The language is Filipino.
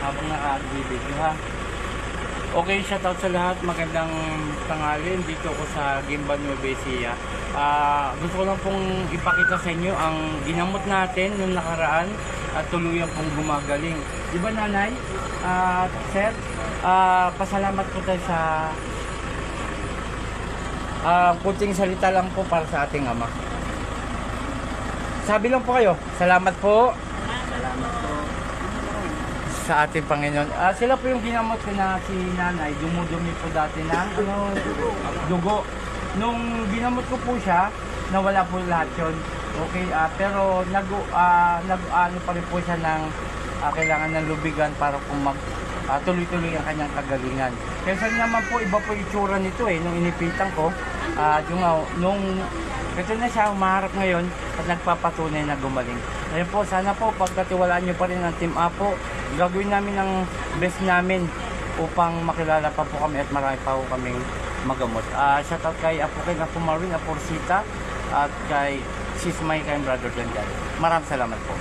habang naka-video ha. Okay, shoutout sa lahat. Magandang tanghali. Dito ako sa Gimba Nueva Ecija. Ah, gusto ko lang pong ipakita sa inyo ang ginamot natin nung nakaraan at tuluyan pong gumagaling. Di ba nanay? Ah, sir, ah, pasalamat po tayo sa ah, kunting salita lang po para sa ating ama. Sabi lang po kayo, salamat po Salamat. Sa ating Panginoon. Ah, sila po yung ginamot ko na si nanay, dumudumi po dati ng ano, dugo. Nung ginamot ko po siya, nawala po lahat yun. Okay, ah, pero nag, ah, nag ano pa rin po siya ng ah, kailangan ng lubigan para po mag ah, tuloy-tuloy ang kanyang kagalingan. Kaya naman po, iba po itsura nito eh, nung inipitan ko. At yung ah, nung ito na siya, umaharap ngayon at nagpapatunay na gumaling. Ayun po, sana po pagkatiwalaan nyo pa rin ang Team Apo, gagawin namin ang best namin upang makilala pa po kami at marami pa po kaming magamot. Ah, shoutout kay Apo kay Apo Marvin, Apo Rosita, at kay Sis May kay Brother Gandal. Maraming salamat po.